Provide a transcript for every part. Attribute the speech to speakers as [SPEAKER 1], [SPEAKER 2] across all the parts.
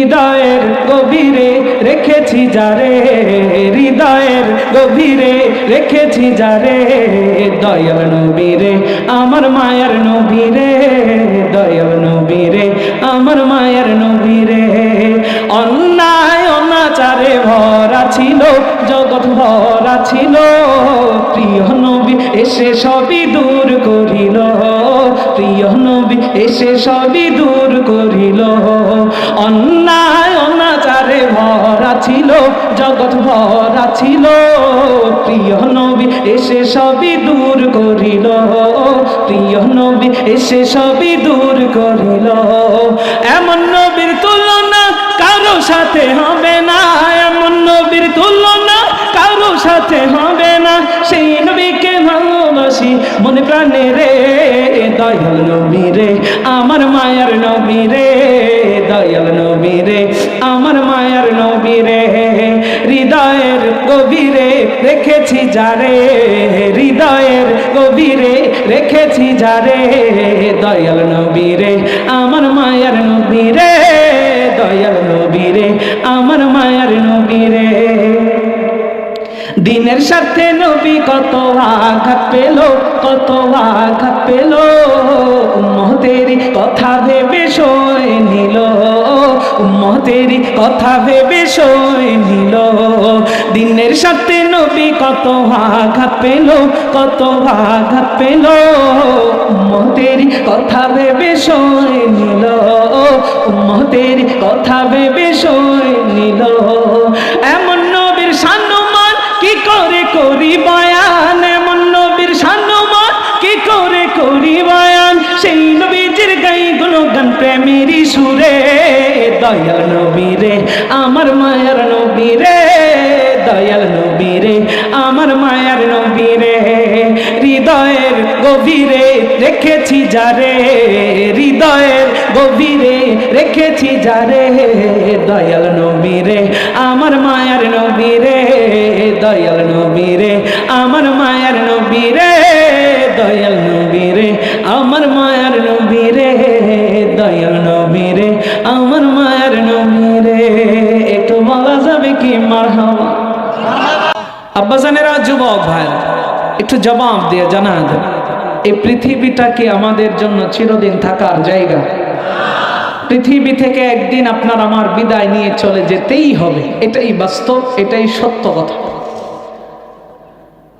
[SPEAKER 1] হৃদয়ের গভীরে রেখেছি যারে হৃদয়ের গভীরে রেখেছি যারে দয়াল নবীরে আমার মায়ের নবীরে দয়াল নবীরে আমার মায়ের নবীরে অন্যায়, অনাচারে ভরা ছিল, জগৎ ভরা ছিল, প্রিয় নবী এসে সবই দূর করিল। প্রিয় নবী এসে সবই দূর করিল। অন্যায়, অনাচারে ভরা ছিল, জগৎ ভরা ছিল। প্রিয় নবী এসে সবই দূর করিল। প্রিয় নবী এসে সবই দূর করিল। এমন নবীর তুলনা কারও সাথে হবে না। এমন নবীর তুলনা কারও সাথে হবে না। সেই নবীকে ভালোবাসি, মনে প্রাণে রে দয়াল নবী রে, আমার মায়ার নবী রে, দয়াল নবী রে, আমার মায়ার নবী রে, হৃদয়ের গভীরে রেখেছি যারে হৃদয়ের গভীরে রেখেছি যারে দয়াল নবী রে, আমার মায়ার নবী রে, দয়াল নবী রে দিনের সাথে নবী কত আঘাত পেল, কত আঘাত পেল। উম্মতেরই কথা ভেবে সই নিল উম্মতেরই কথা ভেবে সই নিল। দিনের সাথে নবী কত আঘাত পেল, কত আঘাত পেল। উম্মতেরই কথা ভেবে সই নিল উম্মতেরই কথা ভেবে সই নিল এমন নবীর সানুমান কি করে বয়ান, এমন নবীর সানুমান কি করে করি বয়ান? সেই নবীজির গাই গুণগান প্রেমেরই সুরে, দয়াল নবীরে, আমার মায়ার নবীরে, দয়াল নবীরে, আমার মায়ার নবীরে, হৃদয়ের গভীরে রেখেছি যারে, হৃদয়ের গভীরে রেখেছি যারে, দয়াল নবীরে দয়াল নবীরে, আমার মায়ার নবীরে, দয়াল নবীরে, আমার মায়ার নবীরে, দয়াল নবীরে, আমার মায়ার নবীরে। একটু বলা যাবে কি? মার হাওয়া আব্বাসানেরা যুবক ভাইরা, একটু জবাব দিয়ে জানা যায় এই পৃথিবীটা কি আমাদের জন্য চিরদিন থাকার জায়গা? পৃথিবী থেকে একদিন আপনার আমার বিদায় নিয়ে চলে যেতেই হবে। এটাই বাস্তব, এটাই সত্য কথা।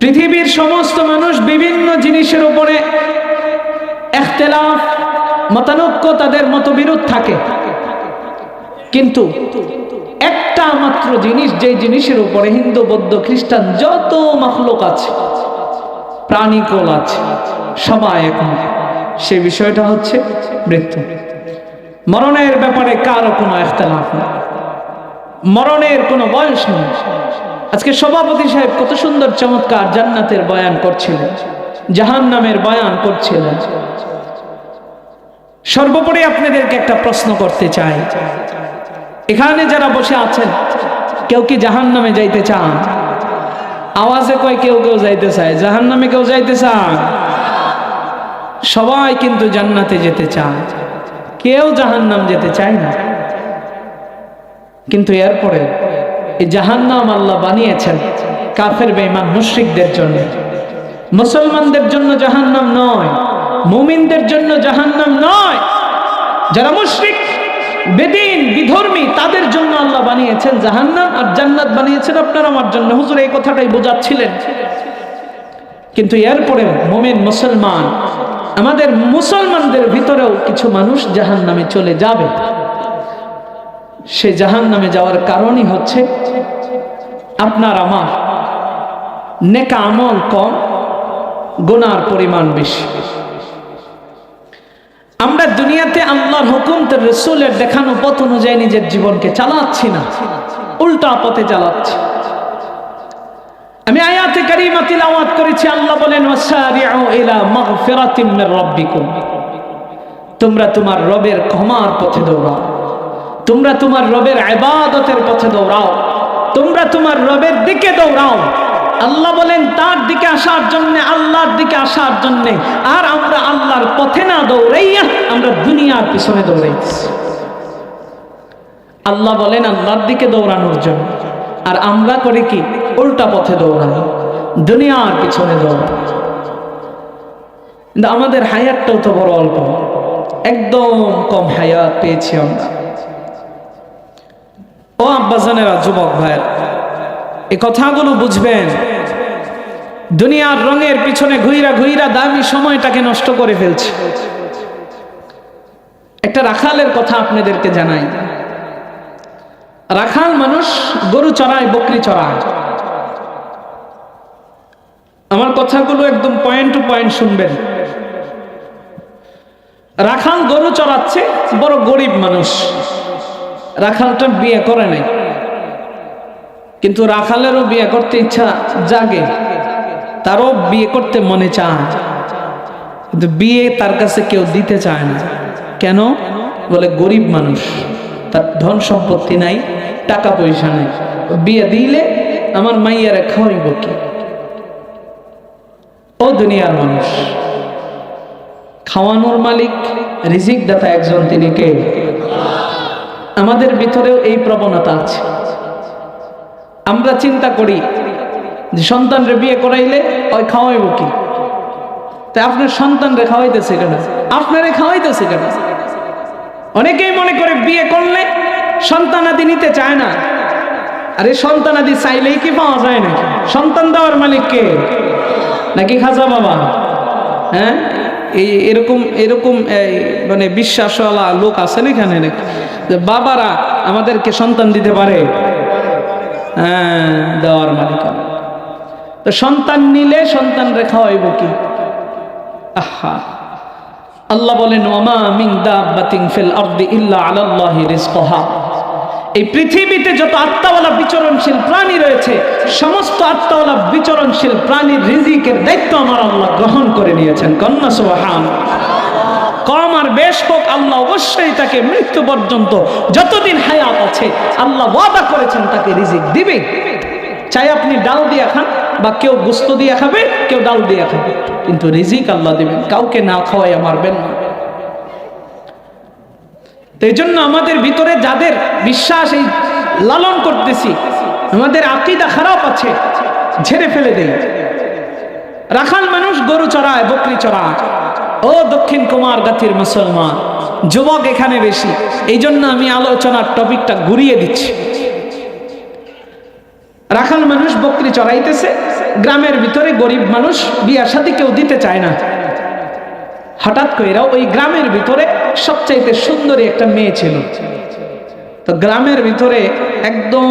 [SPEAKER 1] পৃথিবীর সমস্ত মানুষ বিভিন্ন জিনিসের উপরে মতানৈক্য তাদের মতবিরোধ থাকে। কিন্তু একটা মাত্র জিনিস যে জিনিসের উপরে হিন্দু, বৌদ্ধ, খ্রিস্টান যত মখলুক আছে, প্রাণীকোল আছে, সবাই এখন সে বিষয়টা হচ্ছে মৃত্যু। মরণের ব্যাপারে কারও কোনো এখতলাফ নেই। মরণের কোনো বয়স নেই। আজকে সভাপতি সাহেব কত সুন্দর চমৎকার জান্নাতের বয়ান করছিলেন জাহান নামের বয়ান করছিলেন। সর্বোপরি আপনাদেরকে একটা প্রশ্ন করতে চাই। এখানে যারা বসে আছেন, কেউ কি জাহান নামে যাইতে চান? আওয়াজে কয় কেউ কেউ যাইতে চায় জাহান নামে কেউ যাইতে চান? সবাই কিন্তু জান্নাতে যেতে চায়। কেউ জাহান নাম যেতে চায় না। কিন্তু এরপরে এই জাহান্নাম আল্লাহ বানিয়েছেন কাফের, বেঈমান, মুশরিকদের জন্য। মুসলমানদের জন্য জাহান্নাম নয়, মুমিনদের জন্য জাহান্নাম নয়। যারা মুশরিক, বেদিন, বিধর্মী, তাদের জন্য আল্লাহ বানিয়েছেন জাহান্নাম, আর জান্নাত বানিয়েছেন আপনার আমার জন্য। হুজুর, এই কথাটাই বোঝাচ্ছিলেন। কিন্তু এরপরে মোমেন মুসলমান, আমাদের মুসলমানদের ভিতরেও কিছু মানুষ জাহান নামে চলে যাবে। সে জাহান নামে যাওয়ার কারণই হচ্ছে আপনার আমার নেকা আমল কম, গোনার পরিমাণ বেশি। আমরা দুনিয়াতে আল্লাহর হুকুম, তার রসুলের দেখানো পথ অনুযায়ী নিজের জীবনকে চালাচ্ছি না, উল্টা পথে চালাচ্ছি। আমি আয়াতে কারিমা তিলাওয়াত করেছি, আল্লাহ বলেন, ওয়াসারিউ ইলা মাগফিরাতিম মির রাব্বিকুম। তোমরা তোমার রবের ক্ষমার পথে দৌড়াও। তোমরা তোমার রবের ইবাদতের পথে দৌড়াও। তোমরা তোমার রবের দিকে দৌড়াও। আল্লাহ বলেন, তার দিকে আসার জন্য, আল্লাহর দিকে আসার জন্য। আর আমরা আল্লাহর পথে না দৌড়াইয়া আমরা দুনিয়ার পিছনে দৌড়াইছি আল্লাহ বলেন, আল্লাহর দিকে দৌড়ানোর জন্য। আর আমরা করি কি? উল্টা পথে দৌড়ানো দুনিয়ার পিছনে দৌড়ানো কিন্তু আমাদের হায়াতটাও তো বড় অল্প। একদম কম হায়াত পেয়েছি আমরা। আব্বাজানেরা, যুবক ভাইয়ের, এই কথাগুলো বুঝবেন। দুনিয়ার রঙের পিছনে ঘুইরা ঘুইরা দামি সময়টাকে নষ্ট করে ফেলছে। একটা রাখালের কথা আপনাদেরকে জানাই। রাখাল মানুষ গরু চড়ায়, বকরি চড়ায়। আমার কথাগুলো একদম পয়েন্ট টু পয়েন্ট শুনবেন। রাখাল গরু চড়াচ্ছে, বড় গরিব মানুষ। রাখালটা বিয়ে করে নাই। কিন্তু রাখালেরও বিয়ে করতে ইচ্ছা জাগে। তারও বিয়ে করতে মনে চায়। কিন্তু বিয়ে তার কাছে কেউ দিতে চায় না। কেন? বলে গরিব মানুষ। তার ধন সম্পত্তি নাই, টাকা পয়সা নাই। বিয়ে দিলে আমার মাইয়ারে খাওয়াইব কি? ও দুনিয়ার মানুষ। খাওয়ানোর মালিক রিজিক দাতা একজন তিনি কে? আমাদের ভিতরেও এই প্রবণতা আছে। আমরা চিন্তা করি যে সন্তানরে বিয়ে করাইলে ওই খাওয়াইব কি? তাই আপনার সন্তানরে খাওয়াইতেছে কেন? আপনারে খাওয়াইতেছে কেন? অনেকেই মনে করে বিয়ে করলে সন্তানাদি নিতে চায় না। আরে সন্তানাদি চাইলেই কি পাওয়া যায় নাকি? সন্তান দেওয়ার মালিক কে? নাকি খাজা বাবা? হ্যাঁ? এই এরকম এরকম মানে বিশ্বাসওয়ালা লোক আছে না এখানে? নাকি যে বাবারা আমাদেরকে সন্তান দিতে পারে? হ্যাঁ দেওয়ার মালিক তো সন্তান নিলে সন্তান রেখা হইব কি? আহা। আল্লাহ বলেন ওমা মিং দাব্বাতিন ফিল আরদি ইল্লা আলাল্লাহি রিজকুহা। এই পৃথিবীতে যত আত্মাওয়ালা বিচরণশীল প্রাণী রয়েছে, সমস্ত আত্মাওয়ালা বিচরণশীল প্রাণীর রিজিকের দায়িত্ব আমার আল্লাহ গ্রহণ করে নিয়েছেন। কন্যা সুবহান। কম আর বেশ হোক, আল্লাহ অবশ্যই তাকে মৃত্যু পর্যন্ত যতদিন হায়াত আছে, আল্লাহ ওয়াদা করেছেন তাকে রিজিক দিবে। চাই আপনি ডাল দিয়ে খান বা কেউ গুস্ত দিয়ে খাবে, কেউ ডাল দিয়ে খাবে। কিন্তু রিজিক আল্লাহ দিবেন। কাউকে না খাওয়াইয়া মারবেন না। তো জন্য আমাদের ভিতরে যাদের বিশ্বাস এই লালন করতেছি, আমাদের আকিদা খারাপ আছে, ঝেড়ে ফেলে দেই। রাখাল মানুষ গরু চড়ায়, বকরি চড়ায়। ও দক্ষিণ কুমার গাথির মুসলমান, যুবক এখানে বেশি। এই জন্য আমি আলোচনার টপিকটা ঘুরিয়ে দিচ্ছি। রাখাল মানুষ বকরি চড়াইতেছে, গ্রামের ভিতরে গরিব মানুষ বিয়ার সাথে কেউ দিতে চায় না। হঠাৎ করে ওই গ্রামের ভিতরে সবচাইতে সুন্দরী একটা মেয়ে ছিল। তো গ্রামের ভিতরে একদম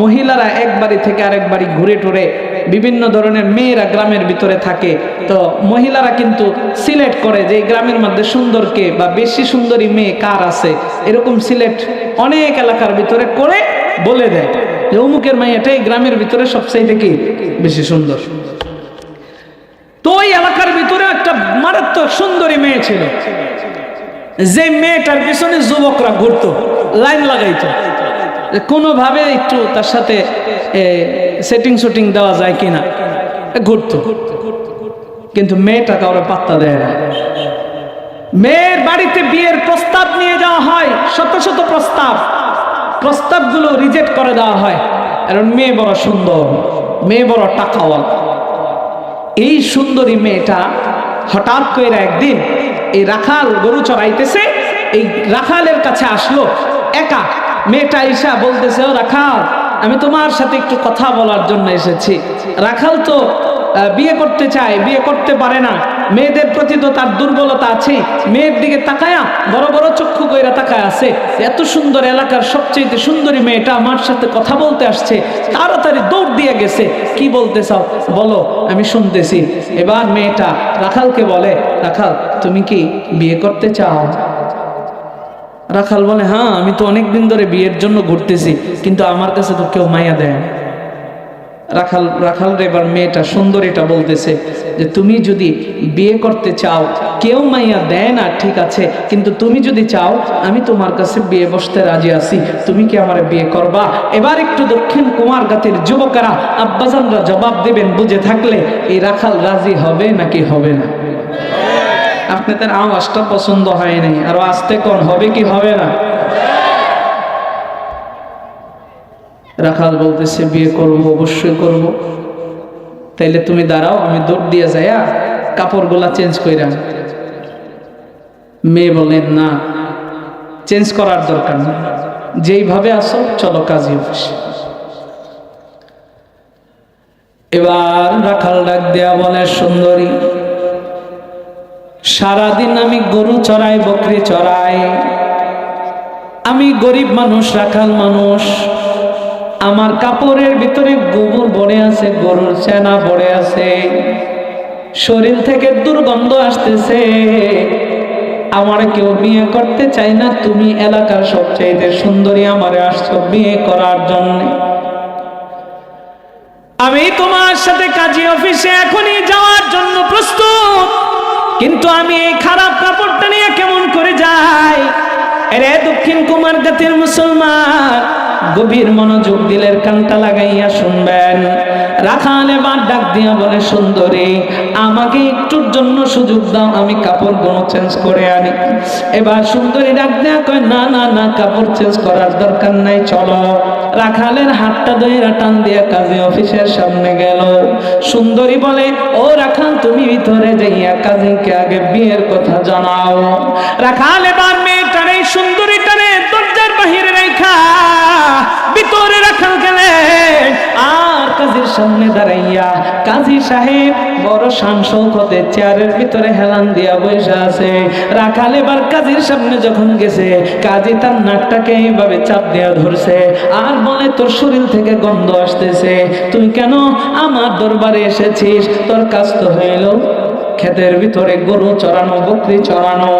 [SPEAKER 1] মহিলারা এক বাড়ি থেকে আরেক বাড়ি ঘুরে টুরে বিভিন্ন ধরনের মেয়েরা গ্রামের ভিতরে থাকে। তো মহিলারা কিন্তু সিলেক্ট করে যে গ্রামের মধ্যে সুন্দরকে বা বেশি সুন্দরী মেয়ে কার আছে। এরকম সিলেক্ট অনেক এলাকার ভিতরে করে বলে দেয় যে, অমুকের মেয়েটাই গ্রামের ভিতরে সবচাইতে কি? বেশি সুন্দর। তো ওই এলাকার ভিতরে একটা মারাত্মক সুন্দরী মেয়ে ছিল। যে মেয়েটার পিছনে যুবকরা ঘুরতো, লাইন লাগাইতো। কোনোভাবে একটু তার সাথে সেটিং শুটিং দেওয়া যায় কিনা ঘুরতো। কিন্তু মেয়েটা কাউরে পাত্তা দেয় না। মেয়ের বাড়িতে বিয়ের প্রস্তাব নিয়ে যাওয়া হয়, শত শত প্রস্তাব। প্রস্তাবগুলো রিজেক্ট করে দেওয়া হয়। কারণ মেয়ে বড় সুন্দর, মেয়ে বড় টাকাওয়ালা। এই সুন্দরী মেয়েটা হঠাৎ করে একদিন এই রাখাল গরু চড়াইতেছে, এই রাখালের কাছে আসলো। একা মেয়েটা ঈশা বলতেছে, ও রাখাল আমি তোমার সাথে একটু কথা বলার জন্য এসেছি। রাখাল তো বিয়ে করতে চায়, বিয়ে করতে পারে না। মেয়েদের প্রতি তো তার দুর্বলতা আছে মেয়ের দিকে তাকায়া বড় বড় চক্ষু কইরা তাকায় আছে। এত সুন্দর এলাকার সবচেয়ে সুন্দরী মেয়েটা আমার সাথে কথা বলতে আসছে। তাড়াতাড়ি দৌড় দিয়ে গেছে। কি বলতে চাও? বলো, আমি শুনতেছি। এবার মেয়েটা রাখালকে বলে, রাখাল, তুমি কি বিয়ে করতে চাও? রাখাল বলে হ্যাঁ আমি তো অনেক দিন ধরে বিয়ের জন্য ঘুরতেছি, কিন্তু আমার কাছে তো কেউ মায়া দেয় না। রাখাল রাখাল এবার মেয়েটা সুন্দরীটা বলতেছে যে, তুমি যদি বিয়ে করতে চাও, কেউ মাইয়া দেয় না, ঠিক আছে, কিন্তু তুমি যদি চাও, আমি তোমার কাছে বিয়ে বসতে রাজি আছি, তুমি কি আমার বিয়ে করবা এবার একটু দক্ষিণ কুমার গাতের যুবকেরা আব্বাজানরা জবাব দেবেন, বুঝে থাকলে এই রাখাল রাজি হবে নাকি হবে না আপনাদের আওয়াজটা পছন্দ হয় নাই আরও আসতে কোন, হবে কি, হবে না? রাখাল বলতেছে, বিয়ে করব, অবশ্যই করব। তাইলে তুমি দাঁড়াও, আমি দৌড় দিয়ে যাইয়া কাপড়গুলা চেঞ্জ কইরা মেয়ে বলেন না চেঞ্জ করার দরকার নেই যেইভাবে আসো চলো কাজী এবার রাখাল ডাক দেয়া বলে, সুন্দরী সারাদিন আমি গরু চড়াই, বকরি চড়াই। আমি গরিব মানুষ, রাখাল মানুষ। আমার কাপড়ের ভিতরে গোবর ভরে আছে, গরুর চেনা ভরে আছে। শরীর থেকে দুর্গন্ধ আসতেছে। আমার কেউ বিয়ে করতে চাই না, তুমি এলাকার সবচেয়ে সুন্দরী আমারে আসছো বিয়ে করার জন্য। আমি তোমার সাথে কাজী অফিসে এখনই যাওয়ার জন্য প্রস্তুত। কিন্তু আমি এই খারাপ কাপড়টা নিয়ে কেমন করে যাই? এরে দক্ষিণ কুমার জাতির মুসলমান, গভীর মনোযোগ দিলের কানটা লাগাইয়া শুনবেন। রাখাল এবার ডাক দিয়া বলে, সুন্দরী, আমাকে একটুর জন্য সুযোগ দাও, আমি কাপড়গুলো চেঞ্জ করে আনি। এবার সুন্দরী ডাক দেয়া কয়, না না না, কাপড় চেঞ্জ করার দরকার নাই, চলো। রাখালের হাতটা দইরা টান দিয়া কাজী অফিসের সামনে গেল। সুন্দরী বলে, ও রাখাল, তুমি ভিতরে যাইয়া কাজীকে আগে বিয়ের কথা জানাও। রাখাল এবার কাজীর সামনে দাঁড়াইয়া কাজী সাহেব বড় শৌকতে চেয়ারের ভিতরে হেলান দিয়া বসে আছে। রাখাল এবার কাজীর সামনে যখন গেছে, কাজী তার নাকটাকে এইভাবে চাপ দেওয়া ধরছে। আর বলে, তোর শরীর থেকে গন্ধ আসতেছে। তুই কেন আমার দরবারে এসেছিস? তোর কাজ তো হইল ক্ষেতের ভিতরে গরু চড়ানো, বকরি চড়ানো।